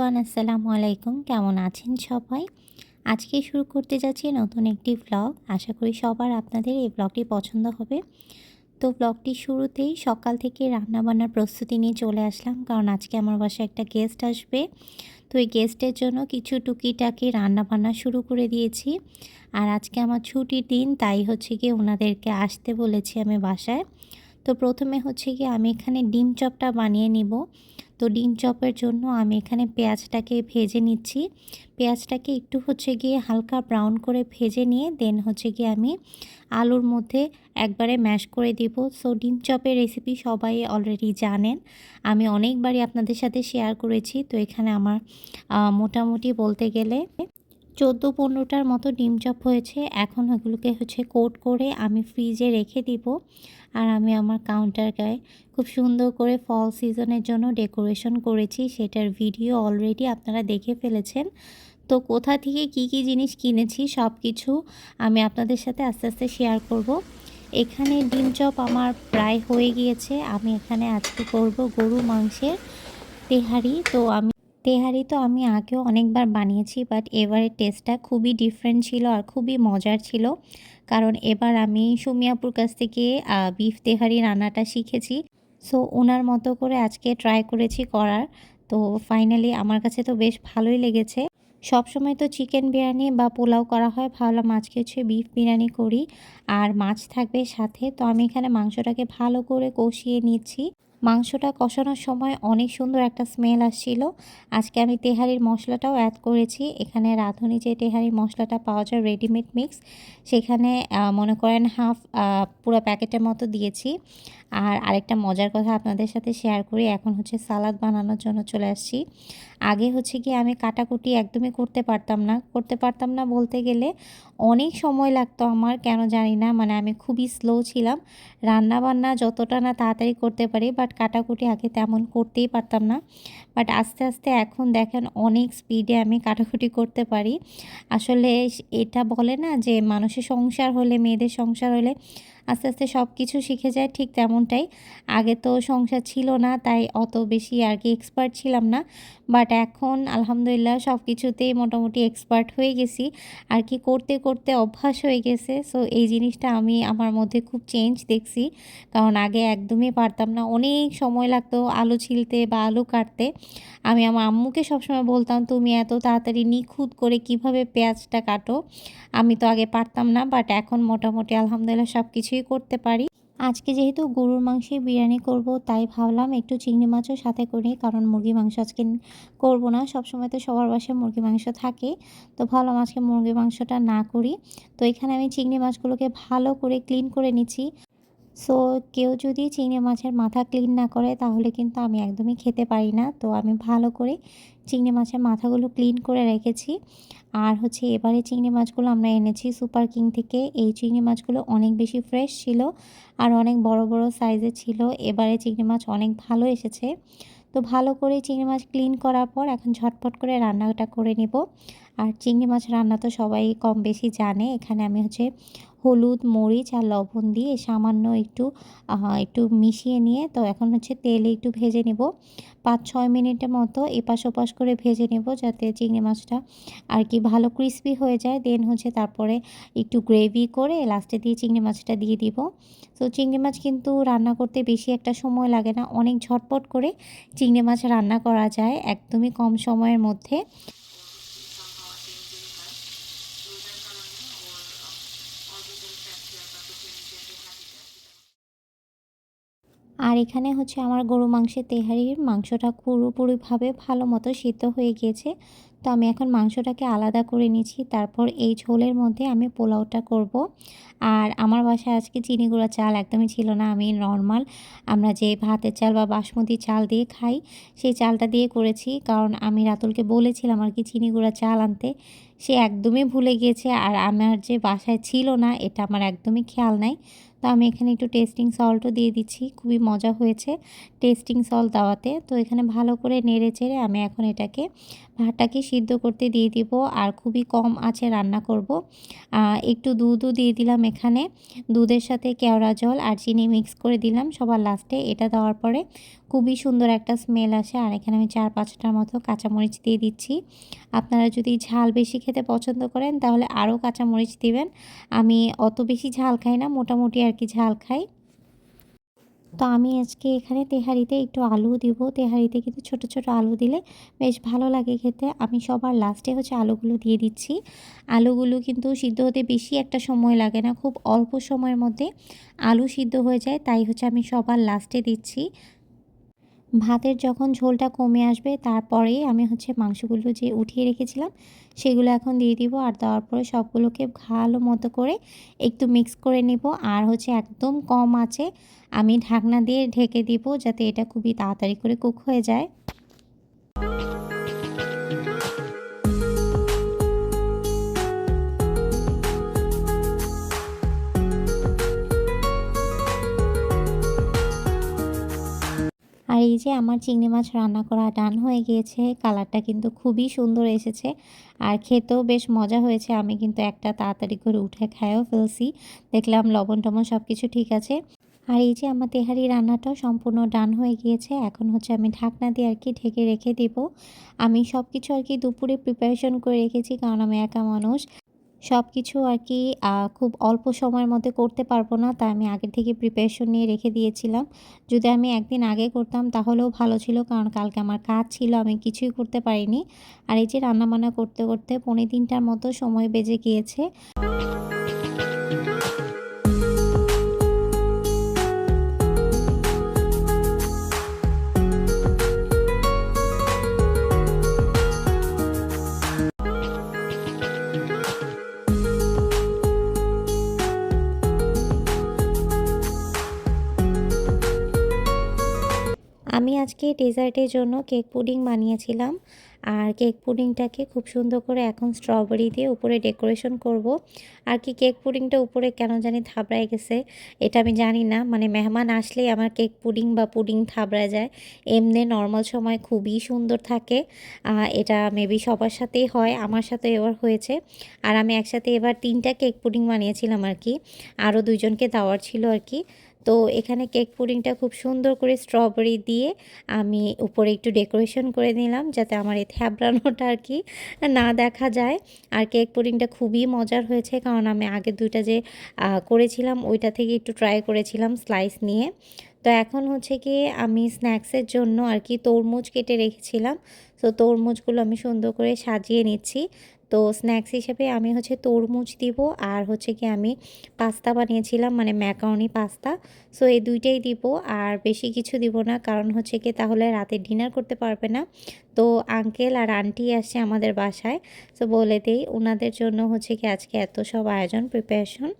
Everyone আসসালামু আলাইকুম। কেমন আছেন সবাই? আজকে শুরু করতে যাচ্ছি নতুন একটি ব্লগ আশা করি সবার আপনাদের এই ব্লগটি পছন্দ হবে। তো ব্লগটি শুরুতেই সকাল থেকে রান্নাবান্নার প্রস্তুতি নিয়ে চলে আসলাম, কারণ আজকে আমার বাসায় একটা গেস্ট আসবে। তো এই গেস্টের জন্য কিছু টুকিটাকি রান্নাবান্না শুরু করে দিয়েছি। আর আজকে আমার ছুটির দিন, তাই হচ্ছে গিয়ে ওনাদেরকে আসতে বলেছি আমি বাসায়। তো প্রথমে হচ্ছে গিয়ে আমি এখানে ডিম চপটা বানিয়ে নিব। তো ডিম চপের জন্য আমি এখানে পেঁয়াজটাকে ভেজে নিচ্ছি। পেঁয়াজটাকে একটু হচ্ছে গিয়ে হালকা ব্রাউন করে ভেজে নিয়ে, দেন হচ্ছে গিয়ে আমি আলুর মধ্যে একবারে ম্যাশ করে দিব। সো, ডিম চপের রেসিপি সবাই অলরেডি জানেন। আমি অনেকবারই আপনাদের সাথে শেয়ার করেছি। তো, এখানে আমার মোটামুটি বলতে গেলে চোদ্দ পনেরোটার মতো ডিম চপ হয়েছে। এখন ওগুলোকে হচ্ছে কোট করে আমি ফ্রিজে রেখে দিব আর আমি আমার কাউন্টার গায়ে খুব সুন্দর করে ফল সিজনের জন্য ডেকোরেশন করেছি। সেটার ভিডিও অলরেডি আপনারা দেখে ফেলেছেন। তো কোথা থেকে কি কি জিনিস কিনেছি সব কিছু আমি আপনাদের সাথে আস্তে আস্তে শেয়ার করব। এখানে ডিম চপ আমার প্রায় হয়ে গিয়েছে। আমি এখানে আজকে করব গরু মাংসের তেহারি। তো আমি তেহারি তো আমি আগেও অনেকবার বানিয়েছি বাট এবারের টেস্টটা খুবই ডিফারেন্ট ছিল আর খুবই মজার ছিল। কারণ এবার আমি সুমিয়াপুর কাছ থেকে বিফ তেহারি রান্নাটা শিখেছি। সো ওনার মতো করে আজকে ট্রাই করেছি করার। তো ফাইনালি আমার কাছে তো বেশ ভালোই লেগেছে। সব সময় তো চিকেন বিরিয়ানি বা পোলাও করা হয় ভালো মাছ কিছু বিফ বিরিয়ানি করি। আর মাছ থাকবে সাথে, তো আমি এখানে মাংসটাকে ভালো করে কষিয়ে নিচ্ছি। মাংসটা কষানোর সময় অনেক সুন্দর একটা স্মেল আসছিল। আজকে আমি তেহারির মশলাটাও অ্যাড করেছি। এখানে রাঁধুনি যে তেহারির মশলাটা পাওয়া যায় রেডিমেড মিক্স সেখানে মনে করেন হাফ পুরো প্যাকেটের মতো দিয়েছি। আর আরেকটা মজার কথা আপনাদের সাথে শেয়ার করি, এখন হচ্ছে সালাদ বানানোর জন্য চলে আসছি। আগে হচ্ছে কি আমি কাটাকুটি একদমই করতে পারতাম না। করতে পারতাম না বলতে গেলে অনেক সময় লাগতো আমার, কেন জানি না মানে আমি খুবই স্লো ছিলাম। রান্না বান্না যতটা না তাড়াতাড়ি করতে পারি বাট কাটাকুটি আগে তেমন করতেই পারতাম না। বাট আস্তে আস্তে এখন দেখেন অনেক স্পিডে আমি কাটাকুটি করতে পারি। আসলে এটা বলে না যে মানুষের সংসার হলে, মেয়েদের সংসার হলে আস্তে আস্তে সব কিছু শিখে যায় ঠিক তেমনটাই। আগে তো সংসার ছিল না, তাই অত বেশি আর কি এক্সপার্ট ছিলাম না। বাট এখন আলহামদুলিল্লাহ সব কিছুতেই মোটামুটি এক্সপার্ট হয়ে গেছি। আর কি করতে করতে অভ্যাস হয়ে গেছে। সো এই জিনিসটা আমি আমার মধ্যে খুব চেঞ্জ দেখছি। কারণ আগে একদমই পারতাম না। অনেক সময় লাগতো আলু ছিলতে বা আলু কাটতে। আমি আমার আম্মুকে সবসময় বলতাম, তুমি এত তাড়াতাড়ি নিখুঁত করে কীভাবে পেঁয়াজটা কাটো? আমি তো আগে পারতাম না বাট এখন মোটামুটি আলহামদুলিল্লাহ সব কিছুই করতে পারি। আজকে যেহেতু গরুর মাংসে বিরিয়ানি করব, তাই ভাবলাম একটু চিংড়ি মাছও সাথে করি, কারণ মুরগি মাংস আজকে করব না। সবসময় তো সবার বাসায় মুরগি মাংস থাকে, তো ভাবলাম আজকে মুরগি মাংসটা না করি। তো এখানে আমি চিংড়ি মাছগুলোকে ভালো করে ক্লিন করে নিচ্ছি। সো কেউ যদি চিংড়ি মাছের মাথা ক্লিন না করে, তাহলে কিন্তু আমি একদমই খেতে পারি না। তো আমি ভালো করে চিংড়ি মাছের মাথাগুলো ক্লিন করে রেখেছি। আর হচ্ছে এবারে চিংড়ি মাছগুলো আমরা এনেছি সুপার কিং থেকে। এই চিংড়ি মাছগুলো অনেক বেশি ফ্রেশ ছিল আর অনেক বড় বড় সাইজের ছিল। এবারে চিংড়ি মাছ অনেক ভালো এসেছে। তো ভালো করে চিংড়ি মাছ ক্লিন করার পর এখন ঝটপট করে রান্নাটা করে নিব। আর চিংড়ি মাছ রান্না তো সবাই কম বেশি জানে। এখানে আমি হচ্ছে হলুদ, মরিচ আর লবণ দিয়ে সামান্য একটু একটু মিশিয়ে নিয়ে তো এখন হচ্ছে তেলে একটু ভেজে নেব। পাঁচ, ছয় মিনিটের মতো এপাশ ওপাশ করে ভেজে নেব যাতে চিংড়ি মাছটা আর কি ভালো ক্রিসপি হয়ে যায়। দেন হচ্ছে তারপরে একটু গ্রেভি করে লাস্টে দিয়ে চিংড়ি মাছটা দিয়ে দিব। তো চিংড়ি মাছ কিন্তু রান্না করতে বেশি একটা সময় লাগে না। অনেক ঝটপট করে চিংড়ি মাছ রান্না করা যায় একদমই কম সময়ের মধ্যে। আর এখানে হচ্ছে আমার গরু মাংসের তেহারির মাংসটা পুরোপুরিভাবে ভালো মতো সিদ্ধ হয়ে গিয়েছে। তো আমি এখন মাংসটাকে আলাদা করে নিচ্ছি। তারপর এই ঝোলের মধ্যে আমি পোলাওটা করব। আর আমার বাসায় আজকে চিনি গুঁড়া চাল একদমই ছিল না। আমি নর্মাল আমরা যে ভাতের চাল বা বাসমতি চাল দিয়ে খাই, সেই চালটা দিয়ে করেছি। কারণ আমি রাতুলকে বলেছিলাম আর কি, চিনি গুঁড়া চাল আনতে। সে একদমই ভুলে গিয়েছে আর আমার যে বাসায় ছিল না, এটা আমার একদমই খেয়াল নাই। তো আমি এখানে একটু টেস্টিং সল্টও দিয়ে দিচ্ছি, খুবই মজা হয়েছে টেস্টিং সল্ট দেওয়াতে। তো এখানে ভালো করে নেড়ে চেড়ে আমি এখন এটাকে ভাতটাকে সিদ্ধ করতে দিয়ে দিব আর খুবই কম আছে রান্না করব। একটু দুধও দিয়ে দিলাম এখানে, দুধের সাথে কেওড়া জল আর চিনি মিক্স করে দিলাম সবার লাস্টে এটা দেওয়ার পরে খুবই সুন্দর একটা স্মেল আসে আর এখানে আমি চার পাঁচটার মতো কাঁচামরিচ দিয়ে দিচ্ছি। আপনারা যদি ঝাল বেশি খেতে পছন্দ করেন, তাহলে আরও কাঁচামরিচ দিবেন। আমি অত বেশি ঝাল খাই না, মোটামুটি আর কি ঝাল খাই। তো আমি আজকে এখানে তেহারিতে একটু আলু দিব। তেহারিতে কিন্তু ছোট ছোট আলু দিলে বেশ ভালো লাগে খেতে। আমি সবার লাস্টে হচ্ছে আলুগুলো দিয়ে দিচ্ছি। আলুগুলো কিন্তু সিদ্ধ হতে বেশি একটা সময় লাগে না, খুব অল্প সময়ের মধ্যে আলু সিদ্ধ হয়ে যায়, তাই হচ্ছে আমি সবার লাস্টে দিচ্ছি। ভাতের যখন ঝোলটা কমে আসবে তারপরে আমি হচ্ছে মাংসগুলো যে উঠিয়ে রেখেছিলাম, সেগুলো এখন দিয়ে দিব আর দেওয়ার পরে সবগুলোকে ভালো মতো করে একটু মিক্স করে নেব। আর হচ্ছে একদম কম আছে, আমি ঢাকনা দিয়ে ঢেকে দিব যাতে এটা খুবই তাড়াতাড়ি করে কুক হয়ে যায়। আর এই যে আমার চিংড়ি মাছ রান্না করা ডান হয়ে গিয়েছে কালারটা কিন্তু খুবই সুন্দর এসেছে। আর খেতেও বেশ মজা হয়েছে, আমি কিন্তু একটা তাড়াতাড়ি করে উঠে খাইও ফেলছি। দেখলাম লবণ টবণ সব কিছু ঠিক আছে। আর এই যে আমার তেহারি রান্নাটাও সম্পূর্ণ ডান হয়ে গিয়েছে, এখন হচ্ছে আমি ঢাকনা দিয়ে আর কি ঢেকে রেখে দিব। আমি সব কিছু আর কি দুপুরে প্রিপারেশন করে রেখেছি, কারণ আমি একা মানুষ। সব কিছু আর কি খুব অল্প সময়ের মধ্যে করতে পারব না, তাই আমি আগে থেকে প্রিপারেশন নিয়ে রেখে দিয়েছিলাম। যদি আমি একদিন আগে করতাম তাহলেও ভালো ছিল, কারণ কালকে আমার কাজ ছিল, আমি কিছুই করতে পারিনি। আর এই যে রান্নাবান্না করতে করতে পনেরো দিনটার মতো সময় বেজে গিয়েছে। আজকে ডেজার্টের জন্য কেক পুডিং বানিয়েছিলাম। আর কেক পুডিংটাকে খুব সুন্দর করে এখন স্ট্রবেরি দিয়ে উপরে ডেকোরেশন করব। আর কি কেক পুডিংটা উপরে কেন জানি থাবড়ায় গেছে, এটা আমি জানি না। মানে মেহমান আসলেই আমার কেক পুডিং বা পুডিং থাবড়ায় যায়। এমনি নর্মাল সময় খুবই সুন্দর থাকে। এটা মেবি সবার সাথেই হয়, আমার সাথে এবার হয়েছে। আর আমি একসাথে এবার তিনটা কেক পুডিং বানিয়েছিলাম আর কি। আরও দুইজনকে দেওয়ার ছিল আর কি। তো এখানে কেক পুডিংটা খুব সুন্দর করে স্ট্রবেরি দিয়ে আমি উপরে একটু ডেকোরেশন করে নিলাম যাতে আমার এই থ্যাবড়ানোটা আর কি না দেখা যায়। আর কেক পুডিংটা খুবই মজার হয়েছে কারণ আমি আগে দুইটা যে করেছিলাম ওইটা থেকে একটু ট্রাই করেছিলাম স্লাইস নিয়ে। তো এখন হচ্ছে কি আমি স্ন্যাক্সের জন্য আর কি তরমুজ কেটে রেখেছিলাম। তো তরমুজগুলো আমি সুন্দর করে সাজিয়ে নিচ্ছি। তো স্ন্যাক্স হিসেবে আমি হচ্ছে তরমুজ দিব আর হচ্ছে কি আমি পাস্তা বানিয়েছিলাম মানে ম্যাকারনি পাস্তা সো এই দুইটাই দিব আর বেশি কিছু দিব না, কারণ হচ্ছে কি তাহলে রাতে ডিনার করতে পারবে না। তো আঙ্কেল আর আন্টি আসছে আমাদের বাসায় সো বলে দেই ওনাদের জন্য হচ্ছে কি আজকে এত সব আয়োজন প্রিপারেশন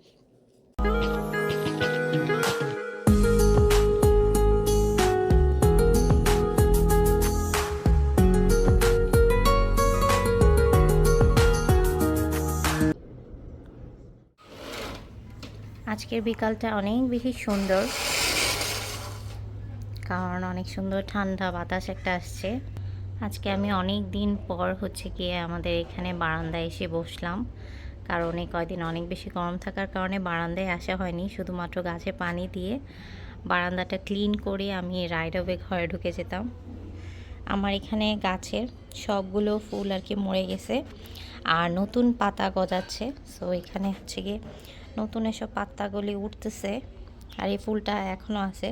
আজকের বিকালটা অনেক বেশি সুন্দর। কারণ অনেক সুন্দর ঠান্ডা বাতাস একটা আসছে। আজকে আমি অনেক দিন পর হচ্ছে গিয়ে আমাদের এখানে বারান্দায় এসে বসলাম। কারণ এই কয়দিন অনেক বেশি গরম থাকার কারণে বারান্দায় আসা হয়নি। শুধুমাত্র গাছে পানি দিয়ে বারান্দাটা ক্লিন করে আমি রাইড ওয়ে ঘরে ঢুকে যেতাম। আমার এখানে গাছের সবগুলো ফুল আর কি মরে গেছে। আর নতুন পাতা গজাচ্ছে। সো এখানে হচ্ছে গিয়ে নতুন এসব পাত্তাগুলি উঠতেছে আর এই ফুলটা এখনও আছে।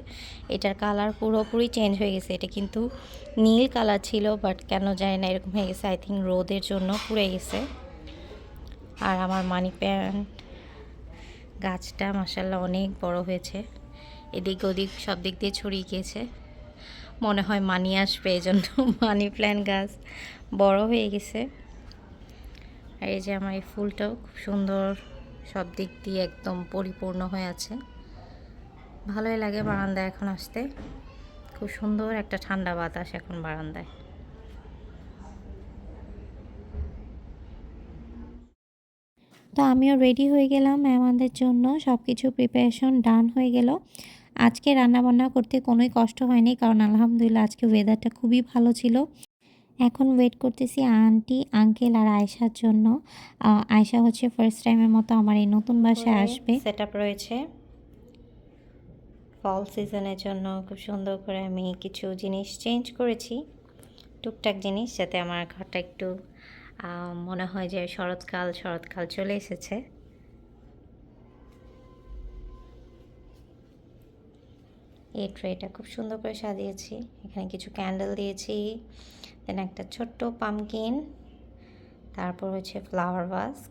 এটার কালার পুরোপুরি চেঞ্জ হয়ে গেছে। এটা কিন্তু নীল কালার ছিল বাট কেন যায় না, এরকম হয়ে গেছে। আই থিঙ্ক রোদের জন্য পুড়ে গেছে। আর আমার মানি প্যান্ট গাছটা মাসাল্লাহ অনেক বড় হয়েছে। এদিক ওদিক সব দিক দিয়ে ছড়িয়ে গিয়েছে। মনে হয় মানি আসবে, এই জন্য মানি প্ল্যান্ট গাছ বড় হয়ে গেছে। আর এই যে আমার এই ফুলটাও খুব সুন্দর। সব দিক দিয়ে একদম পরিপূর্ণ হয়ে আছে। ভালোই লাগে বারান্দায় এখন আসতে। খুব সুন্দর একটা ঠান্ডা বাতাস এখন বারান্দায়। তো আমিও রেডি হয়ে গেলাম মেহমানদের জন্য সব কিছু প্রিপারেশন ডান হয়ে গেল। আজকে রান্নাবান্না করতে কোনোই কষ্ট হয়নি কারণ আলহামদুলিল্লাহ আজকে ওয়েদারটা খুবই ভালো ছিল। এখন ওয়েট করতেছি আন্টি আঙ্কেল আর আয়সার জন্য। আয়সা হচ্ছে ফার্স্ট টাইমের মতো আমার এই নতুন বাসায় আসবে। সেট আপ রয়েছে ফল সিজনের জন্য খুব সুন্দর করে আমি কিছু জিনিস চেঞ্জ করেছি। টুকটাক জিনিস যাতে আমার ঘরটা একটু মনে হয় যে শরৎকাল শরৎকাল চলে এসেছে। এই ট্রেটা খুব সুন্দর করে সাজিয়েছি। এখানে কিছু ক্যান্ডেল দিয়েছি। দেন একটা ছোট্ট পামকিন তারপর হচ্ছে ফ্লাওয়ার ভাস্ক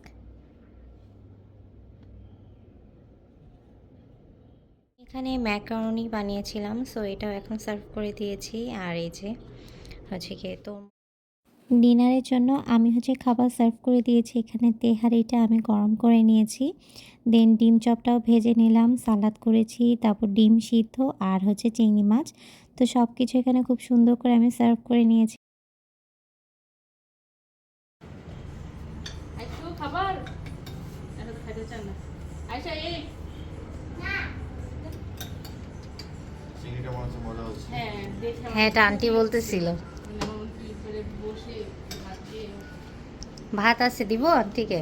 এখানে ম্যাকারনি বানিয়েছিলাম সো এটাও এখন সার্ভ করে দিয়েছি। আর এই যে হচ্ছে কি তো ডিনারের জন্য আমি হচ্ছে খাবার সার্ভ করে দিয়েছি। এখানে তেহারিটা আমি গরম করে নিয়েছি। দেন ডিম চপটাও ভেজে নিলাম, সালাদ করেছি, তারপর ডিম সিদ্ধ আর হচ্ছে চিংড়ি মাছ। তো সব কিছু এখানে খুব সুন্দর করে আমি সার্ভ করে নিয়েছি। খাবার? এটা তো খাইতে চান না। আয়সা এই। হ্যাঁ হ্যাঁ এটা আন্টি বলতেছিল। এমন কি করে বসে ভাত ভাত আছে দিব? আন্টিকে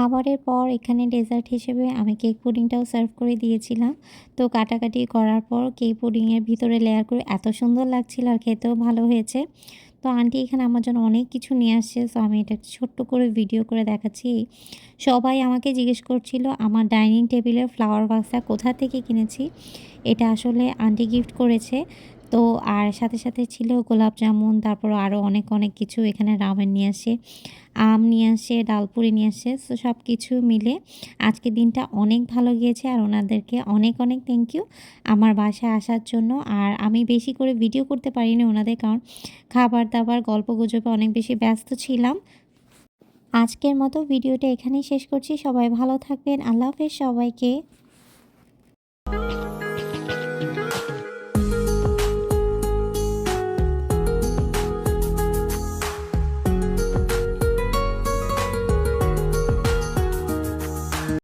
খাবারের পর এখানে ডেজার্ট হিসেবে আমি কেক পুডিংটাও সার্ভ করে দিয়েছিলাম। তো কাটাকাটি করার পর কেক পুডিংয়ের ভিতরে লেয়ার করে এত সুন্দর লাগছিল আর খেতেও ভালো হয়েছে। তো আন্টি এখানে আমার জন্য অনেক কিছু নিয়ে আসছে সো আমি এটা ছোট্ট করে ভিডিও করে দেখাচ্ছি। সবাই আমাকে জিজ্ঞেস করছিল, আমার ডাইনিং টেবিলের ফ্লাওয়ার বাক্সটা কোথা থেকে কিনেছি? এটা আসলে আন্টি গিফট করেছে। তো আর সাথে সাথে ছিল গোলাপ জামুন, তারপর আরও অনেক অনেক কিছু। এখানে রামেন নিয়ে আসে, আম নিয়ে আসে, ডালপুরি নিয়ে আসে তো সব কিছু মিলে আজকের দিনটা অনেক ভালো গিয়েছে আর ওনাদেরকে অনেক অনেক থ্যাংক ইউ আমার বাসায় আসার জন্য। আর আমি বেশি করে ভিডিও করতে পারিনি ওনাদের, কারণ খাবার দাবার, গল্প গুজবে অনেক বেশি ব্যস্ত ছিলাম। আজকের মতো ভিডিওটা এখানেই শেষ করছি। সবাই ভালো থাকবেন। আল্লাহ হাফেজ সবাইকে।